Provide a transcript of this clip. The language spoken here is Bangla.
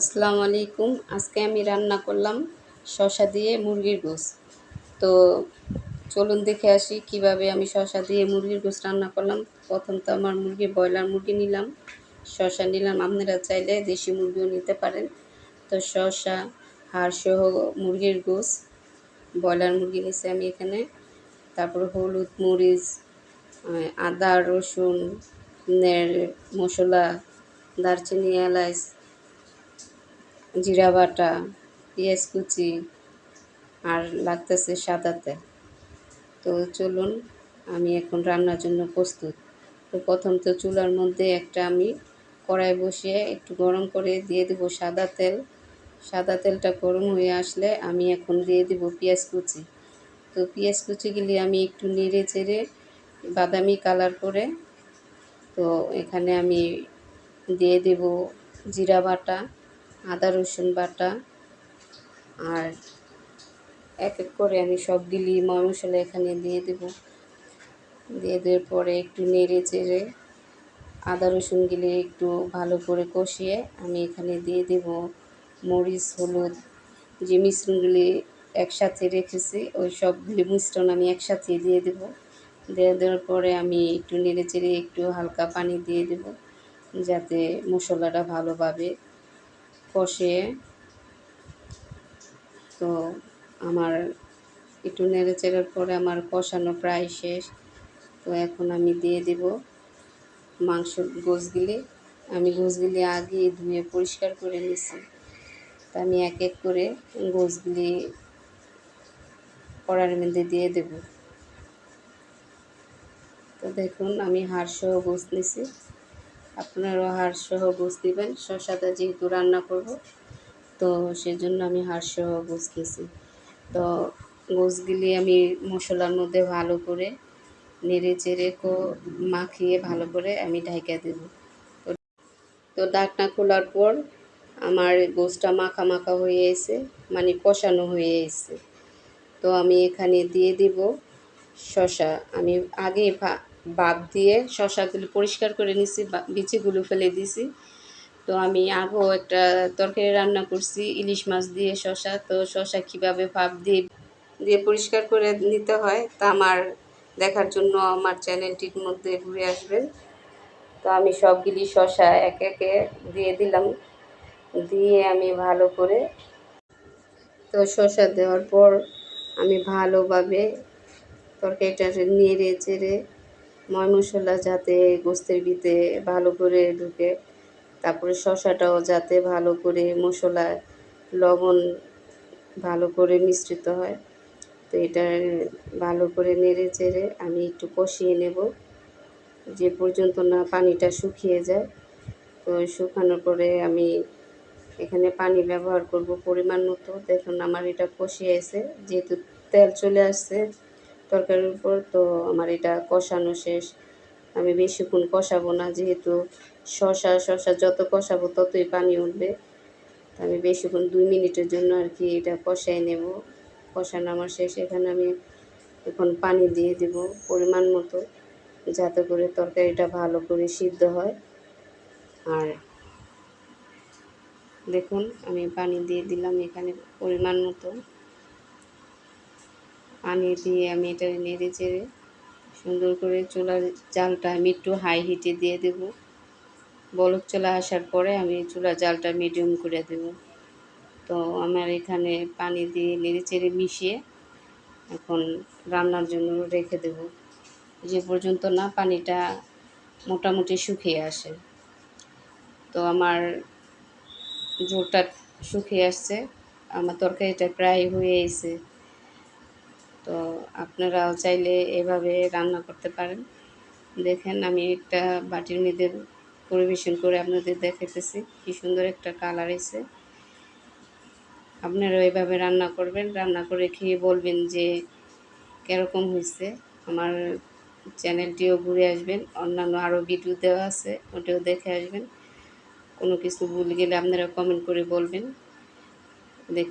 আসসালামু আলাইকুম। আজকে আমি রান্না করলাম শসা দিয়ে মুরগির গোস তো চলুন দেখে আসি কীভাবে আমি শসা দিয়ে মুরগির গোস রান্না করলাম। প্রথম তো আমার মুরগি ব্রয়লার মুরগি নিলাম। শসা নিলাম। আপনারা চাইলে দেশি মুরগিও নিতে পারেন। তো শসা হাড় সহ মুরগির গোস ব্রয়লার মুরগি নিছি আমি এখানে। তারপর হলুদ মরিচ আদা, রসুন মশলা, দারচিনি, এলাচ জিরা বাটা, পেঁয়াজ কুচি আর লাগতেছে সাদা তেল তো চলুন, আমি এখন রান্নার জন্য প্রস্তুত। তো প্রথম তো চুলার মধ্যে একটা আমি কড়াই বসিয়ে একটু গরম করে দিয়ে দেবো সাদা তেল। সাদা তেলটা গরম হয়ে আসলে আমি এখন দিয়ে দেবো পেঁয়াজ কুচি। তো পেঁয়াজ কুচিগুলি আমি একটু নেড়ে চেড়ে বাদামি কালার করে, তো এখানে আমি দিয়ে দেব জিরা বাটা। আদা, রসুন বাটা আর এক এক করে আমি সব সবগুলি মশলা এখানে দিয়ে দেব। দিয়ে দেওয়ার পরে একটু নেড়ে চেড়ে আদা, রসুন রসুনগুলি একটু ভালো করে কষিয়ে আমি এখানে দিয়ে দেব মরিচ, হলুদ, যে মিশ্রণগুলি একসাথে রেখেছি, ওই সবগুলি মিশ্রণ আমি একসাথে দিয়ে দেব। দিয়ে দেওয়ার পরে আমি একটু নেড়ে চেড়ে একটু হালকা পানি দিয়ে দেব, যাতে মশলাটা ভালোভাবে কষিয়ে তো আমার একটু নেড়ে পরে আমার কষানো প্রায় শেষ। তো এখন আমি দিয়ে দেব মাংস গোছগুলি আমি গোছগুলি আগে ধুয়ে পরিষ্কার করে নিছি। তা আমি এক এক করে গোছগুলি কড়ার মধ্যে দিয়ে দেব। তো দেখুন আমি হাড়সহ গোছ নিছি। আপনারাও হাড়সহ গোছ দিবেন শশাটা যেহেতু রান্না করব, তো সেজন্য আমি হাড়সহ গোছ নিছি তো গোছগুলি আমি মশলার মধ্যে ভালো করে নেড়ে চেড়ে কো মাখিয়ে ভালো করে আমি ঢাইকা দেব। তো ডাকনা খোলার পর আমার গোসটা মাখা মাখা হয়ে এসে মানে কষানো হয়ে এসে তো আমি এখানে দিয়ে দিব শশা। আমি আগে বাপ দিয়ে শশাগুলো পরিষ্কার করে নিছি বিচিগুলো ফেলে দিছি। তো আমি আগেও একটা তরকারি রান্না করছি, ইলিশ মাছ দিয়ে শশা তো শশা কীভাবে ভাপ দিয়ে দিয়ে পরিষ্কার করে নিতে হয় তা আমার দেখার জন্য আমার চ্যানেলটির মধ্যে ঘুরে আসবেন তো আমি সবগুলি শশা এক একে দিয়ে দিলাম। দিয়ে আমি ভালো করে, তো শশা দেওয়ার পর আমি ভালোভাবে তরকারিটা নেড়ে চেড়ে ময় মশলা যাতে গোস্তের ভিতরে ভালো করে ঢুকে, তারপরে শশাটাও যাতে ভালো করে মশলা, লবণ ভালো করে মিশ্রিত হয়, তো এটা ভালো করে নেড়ে চেড়ে আমি একটু কষিয়ে নেব। যে পর্যন্ত না পানিটা শুকিয়ে যায়, তো শুকানোর পরে আমি এখানে পানি ব্যবহার করব পরিমাণ মতো। দেখুন আমার এটা কষিয়ে এসে, যেহেতু তেল চলে আসছে তরকারির উপর, তো আমার এটা কষানো শেষ। আমি বেশিক্ষণ কষাবো না, যেহেতু শশা শশা যত কষাবো ততই পানি উঠবে। আমি বেশিক্ষণ দুই মিনিটের জন্য আর কি এটা কষাই নেব। কষানো আমার শেষ, এখানে আমি এখন পানি দিয়ে দেব পরিমাণ মতো, যাতে করে তরকারিটা ভালো করে সিদ্ধ হয়। আর দেখুন, আমি পানি দিয়ে দিলাম এখানে পরিমাণ মতো। পানি দিয়ে আমি এটা নেড়ে চেড়ে সুন্দর করে চুলার জালটা আমি একটু হাই হিটে দিয়ে দেব। বলক চলে আসার পরে আমি চুলার জালটা মিডিয়াম করে দেব। তো আমার এখানে পানি দিয়ে নেড়ে চেড়ে মিশিয়ে এখন রান্নার জন্য রেখে দেব। যে পর্যন্ত না পানিটা মোটামুটি শুকিয়ে আসে। তো আমার জোরটা শুকিয়ে আসছে, আমার তরকারিটা প্রায় হয়ে এসে তো আপনারাও চাইলে এভাবে রান্না করতে পারেন। দেখেন আমি একটা বাটির মধ্যে পরিবেশন করে আপনাদের দেখাইতেছি, কি সুন্দর একটা কালার এসে আপনারাও এভাবে রান্না করবেন, রান্না করে খেয়ে বলবেন যে কীরকম হয়েছে আমার চ্যানেলটিও ঘুরে আসবেন, অন্যান্য আরও ভিডিও দেওয়া আছে, ওটাও দেখে আসবেন। কোনো কিছু ভুল গেলে আপনারা কমেন্ট করে বলবেন। দেখুন।